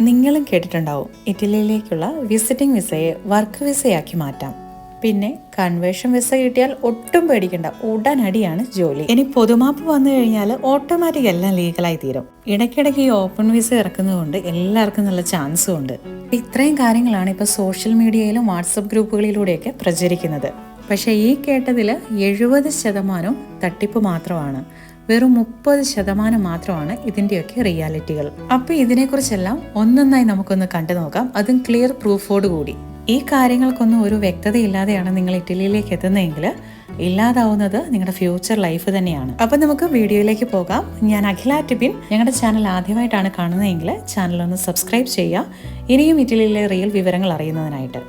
നിങ്ങളും കേട്ടിട്ടുണ്ടാവും. ഇറ്റലിയിലേക്കുള്ള visiting വിസയെ work വിസയാക്കി മാറ്റാം. പിന്നെ കൺവേഷൻ വിസ കിട്ടിയാൽ ഒട്ടും പേടിക്കണ്ട. ഉടനടിയാണ് ജോലി. ഇനി പൊതുമാപ്പ് വന്നു കഴിഞ്ഞാൽ ഓട്ടോമാറ്റിക് എല്ലാം ലീഗലായി തീരും. ഇടയ്ക്കിടയ്ക്ക് ഈ ഓപ്പൺ വിസ ഇറക്കുന്നതുകൊണ്ട് എല്ലാവർക്കും നല്ല ചാൻസും ഉണ്ട്. ഇത്രയും കാര്യങ്ങളാണ് ഇപ്പോൾ സോഷ്യൽ മീഡിയയിലും വാട്സപ്പ് ഗ്രൂപ്പുകളിലൂടെയൊക്കെ പ്രചരിക്കുന്നത്. പക്ഷേ ഈ കേട്ടതിൽ എഴുപത് ശതമാനം തട്ടിപ്പ് മാത്രമാണ്. വെറും മുപ്പത് ശതമാനം മാത്രമാണ് ഇതിന്റെയൊക്കെ റിയാലിറ്റികൾ. അപ്പോൾ ഇതിനെക്കുറിച്ചെല്ലാം ഒന്നൊന്നായി നമുക്കൊന്ന് കണ്ടു നോക്കാം. അതും ക്ലിയർ പ്രൂഫോട് കൂടി. ഈ കാര്യങ്ങൾക്കൊന്നും ഒരു വ്യക്തതയില്ലാതെയാണ് നിങ്ങൾ ഇറ്റലിയിലേക്ക് എത്തുന്നതെങ്കിൽ ഇല്ലാതാവുന്നത് നിങ്ങളുടെ ഫ്യൂച്ചർ ലൈഫ് തന്നെയാണ്. അപ്പൊ നമുക്ക് വീഡിയോയിലേക്ക് പോകാം. ഞാൻ അഖില ടിബിൻ ഞങ്ങളുടെ ചാനൽ ആദ്യമായിട്ടാണ് കാണുന്നതെങ്കിൽ ചാനൽ ഒന്ന് സബ്സ്ക്രൈബ് ചെയ്യുക. ഇനിയും ഇറ്റലിയിലെ റിയൽ വിവരങ്ങൾ അറിയുന്നതിനായിട്ട്.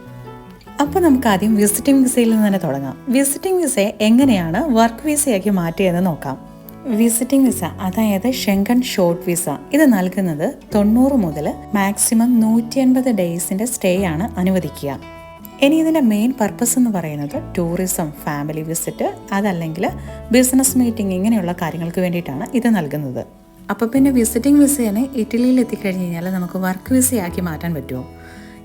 അപ്പോൾ നമുക്ക് ആദ്യം വിസിറ്റിംഗ് വിസയിൽ നിന്ന് തന്നെ തുടങ്ങാം. വിസിറ്റിംഗ് വിസയെ എങ്ങനെയാണ് വർക്ക് വിസയാക്കി മാറ്റിയതെന്ന് നോക്കാം. വിസിറ്റിംഗ് വിസ അതായത് ഷെങ്കൺ ഷോർട്ട് വിസ ഇത് നൽകുന്നത് തൊണ്ണൂറ് മുതൽ മാക്സിമം നൂറ്റി അൻപത് ഡേയ്സിന്റെ സ്റ്റേ ആണ് അനുവദിക്കുക. ഇനി ഇതിന്റെ മെയിൻ പർപ്പസ് എന്ന് പറയുന്നത് ടൂറിസം ഫാമിലി വിസിറ്റ് അതല്ലെങ്കിൽ ബിസിനസ് മീറ്റിംഗ് ഇങ്ങനെയുള്ള കാര്യങ്ങൾക്ക് വേണ്ടിയിട്ടാണ് ഇത് നൽകുന്നത്. അപ്പോൾ പിന്നെ വിസിറ്റിംഗ് വിസയെ ഇറ്റലിയിൽ എത്തിക്കഴിഞ്ഞ് കഴിഞ്ഞാൽ നമുക്ക് വർക്ക് വിസയാക്കി മാറ്റാൻ പറ്റുമോ?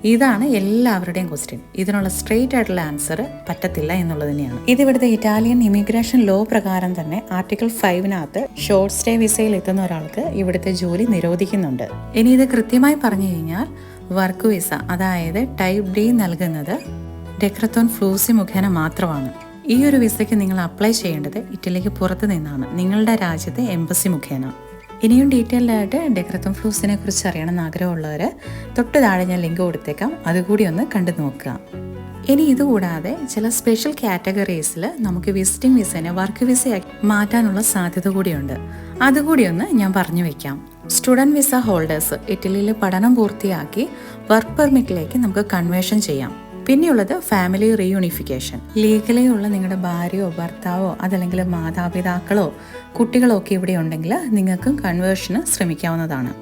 ഇതാണ് എല്ലാവരുടെയും ക്വസ്റ്റ്യൻ ഇതിനുള്ള സ്ട്രെയിറ്റ് ആയിട്ടുള്ള ആൻസർ പറ്റത്തില്ല എന്നുള്ളത് തന്നെയാണ്. ഇത് ഇവിടുത്തെ ഇറ്റാലിയൻ ഇമിഗ്രേഷൻ ലോ പ്രകാരം തന്നെ ആർട്ടിക്കിൾ ഫൈവിനകത്ത് ഷോർട്ട് സ്റ്റേ വിസയിൽ എത്തുന്ന ഒരാൾക്ക് ഇവിടുത്തെ ജോലി നിരോധിക്കുന്നുണ്ട്. ഇനി ഇത് കൃത്യമായി പറഞ്ഞു കഴിഞ്ഞാൽ വർക്ക് വിസ അതായത് ടൈപ്പ് ഡി നൽകുന്നത് ഡെക്രത്തോൺ ഫ്ലൂസി മുഖേന മാത്രമാണ്. ഈ ഒരു വിസയ്ക്ക് നിങ്ങൾ അപ്ലൈ ചെയ്യേണ്ടത് ഇറ്റലിക്ക് പുറത്തു നിന്നാണ്. നിങ്ങളുടെ രാജ്യത്തെ എംബസി മുഖേന. ഇനിയും ഡീറ്റെയിൽഡ് ആയിട്ട് ഡെക്രത്തും ഫ്ലൂസിനെ കുറിച്ച് അറിയണമെന്ന് ആഗ്രഹമുള്ളവർ തൊട്ട് താഴെ ഞാൻ ലിങ്ക് കൊടുത്തേക്കാം. അതുകൂടി ഒന്ന് കണ്ടു നോക്കുക. ഇനി ഇതുകൂടാതെ ചില സ്പെഷ്യൽ കാറ്റഗറീസിൽ നമുക്ക് വിസിറ്റിംഗ് വിസേനെ വർക്ക് വിസയാക്കി മാറ്റാനുള്ള സാധ്യത കൂടിയുണ്ട്. അതുകൂടി ഒന്ന് ഞാൻ പറഞ്ഞു വെക്കാം. സ്റ്റുഡന്റ് വിസ ഹോൾഡേഴ്സ് ഇറ്റലിയിൽ പഠനം പൂർത്തിയാക്കി വർക്ക് പെർമിറ്റിലേക്ക് നമുക്ക് കൺവേഷൻ ചെയ്യാം. പിന്നെയുള്ളത് ഫാമിലി റീയൂണിഫിക്കേഷൻ ലീഗലി ഉള്ള നിങ്ങളുടെ ഭാര്യയോ ഭർത്താവോ അതല്ലെങ്കിൽ മാതാപിതാക്കളോ കുട്ടികളോ ഒക്കെ ഇവിടെ ഉണ്ടെങ്കിൽ നിങ്ങൾക്കും കൺവേർഷന് ശ്രമിക്കാവുന്നതാണ്.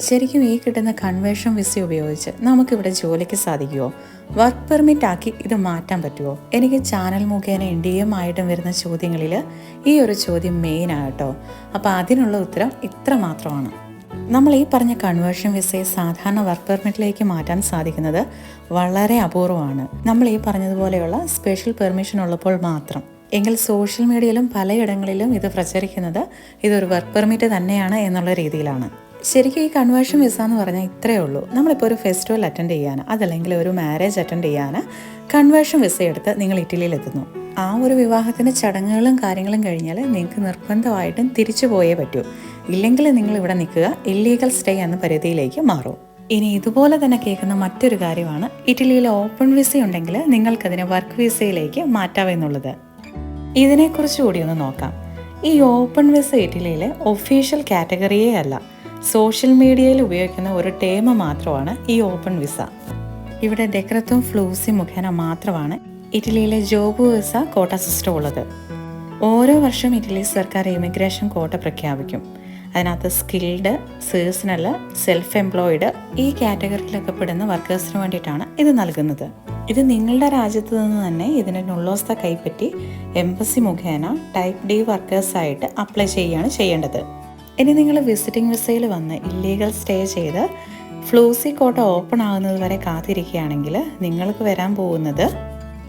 ശരിക്കും ഈ കിട്ടുന്ന കൺവേർഷൻ വിസ ഉപയോഗിച്ച് നമുക്കിവിടെ ജോലിക്ക് സാധിക്കുമോ വർക്ക് പെർമിറ്റ് ആക്കി ഇത് മാറ്റാൻ പറ്റുമോ എനിക്ക് ചാനൽ മുഖേന ഇന്ത്യയും ആയിട്ടും വരുന്ന ചോദ്യങ്ങളിൽ ഈ ഒരു ചോദ്യം മെയിൻ ആകട്ടോ അപ്പോൾ അതിനുള്ള ഉത്തരം ഇത്ര മാത്രമാണ് നമ്മൾ ഈ പറഞ്ഞ കൺവേർഷൻ വിസയെ സാധാരണ വർക്ക് പെർമിറ്റിലേക്ക് മാറ്റാൻ സാധിക്കുന്നത് വളരെ അപൂർവമാണ്. നമ്മൾ ഈ പറഞ്ഞതുപോലെയുള്ള സ്പെഷ്യൽ പെർമിഷൻ ഉള്ളപ്പോൾ മാത്രം. എങ്കിൽ സോഷ്യൽ മീഡിയയിലും പലയിടങ്ങളിലും ഇത് പ്രചരിക്കുന്നത് ഇതൊരു വർക്ക് പെർമിറ്റ് തന്നെയാണ് എന്നുള്ള രീതിയിലാണ്. ശരിക്കും ഈ കൺവേർഷൻ വിസ എന്ന് പറഞ്ഞാൽ ഇത്രയേ ഉള്ളൂ. നമ്മളിപ്പോൾ ഒരു ഫെസ്റ്റിവൽ അറ്റൻഡ് ചെയ്യാൻ അതല്ലെങ്കിൽ ഒരു മാരേജ് അറ്റൻഡ് ചെയ്യാൻ കൺവേർഷൻ വിസ എടുത്ത് നിങ്ങൾ ഇറ്റലിയിൽ എത്തുന്നു. ആ ഒരു വിവാഹത്തിന്റെ ചടങ്ങുകളും കാര്യങ്ങളും കഴിഞ്ഞാൽ നിങ്ങൾക്ക് നിർബന്ധമായിട്ടും തിരിച്ചു പോയേ പറ്റൂ. ഇല്ലെങ്കിൽ നിങ്ങൾ ഇവിടെ നിൽക്കുക. ഇല്ലീഗൽ സ്റ്റേ എന്ന പരിധിയിലേക്ക് മാറും. ഇനി ഇതുപോലെ തന്നെ കേൾക്കുന്ന മറ്റൊരു കാര്യമാണ്. ഇറ്റലിയിൽ ഓപ്പൺ വിസ ഉണ്ടെങ്കിൽ നിങ്ങൾക്കതിനെ വർക്ക് വിസയിലേക്ക് മാറ്റാമെന്നുള്ളത് ഇതിനെക്കുറിച്ച് കൂടി ഒന്ന് നോക്കാം. ഈ ഓപ്പൺ വിസ ഇറ്റലിയിലെ ഒഫീഷ്യൽ കാറ്റഗറിയേ അല്ല. സോഷ്യൽ മീഡിയയിൽ ഉപയോഗിക്കുന്ന ഒരു ടേമ മാത്രമാണ് ഈ ഓപ്പൺ വിസ ഇവിടെ ഡെക്രത്തും ഫ്ലൂസി മുഖേന മാത്രമാണ് ഇറ്റലിയിലെ ജോബ് വിസ കോട്ട സിസ്റ്റം ഉള്ളത്. ഓരോ വർഷം ഇറ്റലി സർക്കാർ ഇമിഗ്രേഷൻ കോട്ട പ്രഖ്യാപിക്കും. അതിനകത്ത് സ്കിൽഡ് സീസണൽ സെൽഫ് എംപ്ലോയിഡ് ഈ കാറ്റഗറിയിലൊക്കെ പെടുന്ന വർക്കേഴ്സിന് വേണ്ടിയിട്ടാണ് ഇത് നൽകുന്നത്. ഇത് നിങ്ങളുടെ രാജ്യത്ത് നിന്ന് തന്നെ ഇതിന്റെ നുള്ളോസ്ത കൈപ്പറ്റി എംബസി മുഖേന ടൈപ്പ് ഡി വർക്കേഴ്സായിട്ട് അപ്ലൈ ചെയ്യുകയാണ് ചെയ്യേണ്ടത്. ഇനി നിങ്ങൾ വിസിറ്റിംഗ് വിസയിൽ വന്ന് ഇല്ലീഗൽ സ്റ്റേ ചെയ്ത് ഫ്ലൂസി കോട്ട ഓപ്പൺ ആകുന്നത് വരെ കാത്തിരിക്കുകയാണെങ്കിൽ നിങ്ങൾക്ക് വരാൻ പോകുന്നത്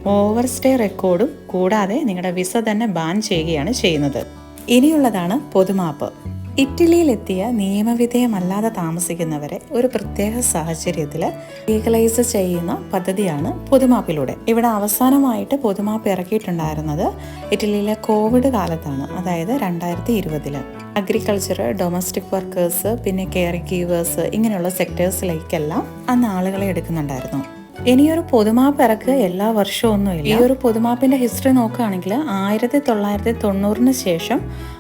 ഓവർ സ്റ്റേ റെക്കോർഡും കൂടാതെ നിങ്ങളുടെ വിസ തന്നെ ബാൻ ചെയ്യുകയാണ് ചെയ്യുന്നത്. ഇനിയുള്ളതാണ് പൊതുമാപ്പ്. ഇറ്റലിയിലെത്തിയ നിയമവിധേയമല്ലാതെ താമസിക്കുന്നവരെ ഒരു പ്രത്യേക സാഹചര്യത്തിൽ ലീഗലൈസ് ചെയ്യുന്ന പദ്ധതിയാണ് പൊതുമാപ്പിലൂടെ. ഇവിടെ അവസാനമായിട്ട് പൊതുമാപ്പ് ഇറക്കിയിട്ടുണ്ടായിരുന്നത് ഇറ്റലിയിലെ കോവിഡ് കാലത്താണ് അതായത് രണ്ടായിരത്തി ഇരുപതിൽ അഗ്രികൾച്ചർ ഡൊമസ്റ്റിക് വർക്കേഴ്സ് പിന്നെ കെയർ ഗീവേഴ്സ് ഇങ്ങനെയുള്ള സെക്ടേഴ്സിലേക്കെല്ലാം അന്ന് ആളുകളെ എടുക്കുന്നുണ്ടായിരുന്നു. ഇനിയൊരു പൊതുമാപ്പ് ഇറക്കുക എല്ലാ വർഷവും ഒന്നുമില്ല. ഈ ഒരു പൊതുമാപ്പിന്റെ ഹിസ്റ്ററി നോക്കുകയാണെങ്കിൽ ആയിരത്തി തൊള്ളായിരത്തി തൊണ്ണൂറിന് ശേഷം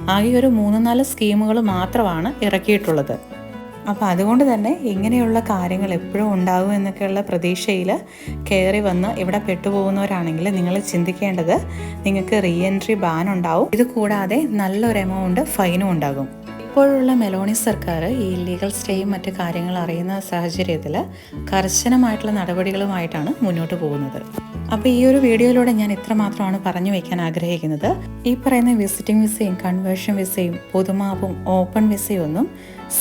ആകെ ഒരു മൂന്ന് നാല് സ്കീമുകൾ മാത്രമാണ് ഇറക്കിയിട്ടുള്ളത്. അപ്പോൾ അതുകൊണ്ട് തന്നെ ഇങ്ങനെയുള്ള കാര്യങ്ങൾ എപ്പോഴും ഉണ്ടാകും എന്നൊക്കെയുള്ള പ്രതീക്ഷയിൽ കയറി വന്ന് ഇവിടെ പെട്ടുപോകുന്നവരാണെങ്കിൽ നിങ്ങൾ ചിന്തിക്കേണ്ടത് നിങ്ങൾക്ക് റീ എൻട്രി ബാൻ ഉണ്ടാവും. ഇത് കൂടാതെ നല്ലൊരു എമൗണ്ട് ഫൈനും ഉണ്ടാകും. ഇപ്പോഴുള്ള മെലോണി സർക്കാർ ഈ ഇല്ലീഗൽ സ്റ്റേയും മറ്റു കാര്യങ്ങൾ അറിയുന്ന സാഹചര്യത്തിൽ കർശനമായിട്ടുള്ള നടപടികളുമായിട്ടാണ് മുന്നോട്ട് പോകുന്നത്. അപ്പോൾ ഈ ഒരു വീഡിയോയിലൂടെ ഞാൻ ഇത്ര മാത്രമാണ് പറഞ്ഞു വയ്ക്കാൻ ആഗ്രഹിക്കുന്നത്. ഈ പറയുന്ന വിസിറ്റിംഗ് വിസയും കൺവേർഷൻ വിസയും പൊതുമാപ്പും ഓപ്പൺ വിസയും ഒന്നും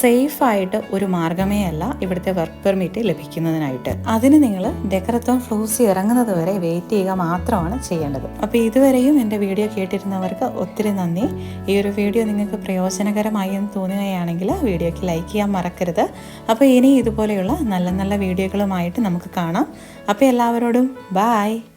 സേഫായിട്ട് ഒരു മാർഗമേ അല്ല ഇവിടുത്തെ വർക്ക് പെർമിറ്റ് ലഭിക്കുന്നതിനായിട്ട്. അതിന് നിങ്ങൾ ഡെക്കറത്തോൺ ഫ്ലൂസി ഇറങ്ങുന്നത് വരെ വെയിറ്റ് ചെയ്യുക മാത്രമാണ് ചെയ്യേണ്ടത്. അപ്പോൾ ഇതുവരെയും എന്റെ വീഡിയോ കേട്ടിരുന്നവർക്ക് ഒത്തിരി നന്ദി. ഈ ഒരു വീഡിയോ നിങ്ങൾക്ക് പ്രയോജനകരമായി എന്ന് തോന്നുകയാണെങ്കിൽ വീഡിയോയ്ക്ക് ലൈക്ക് ചെയ്യാൻ മറക്കരുത്. അപ്പോൾ ഇനി ഇതുപോലെയുള്ള നല്ല നല്ല വീഡിയോകളുമായിട്ട് നമുക്ക് കാണാം. അപ്പോൾ എല്ലാവരോടും ബായ്.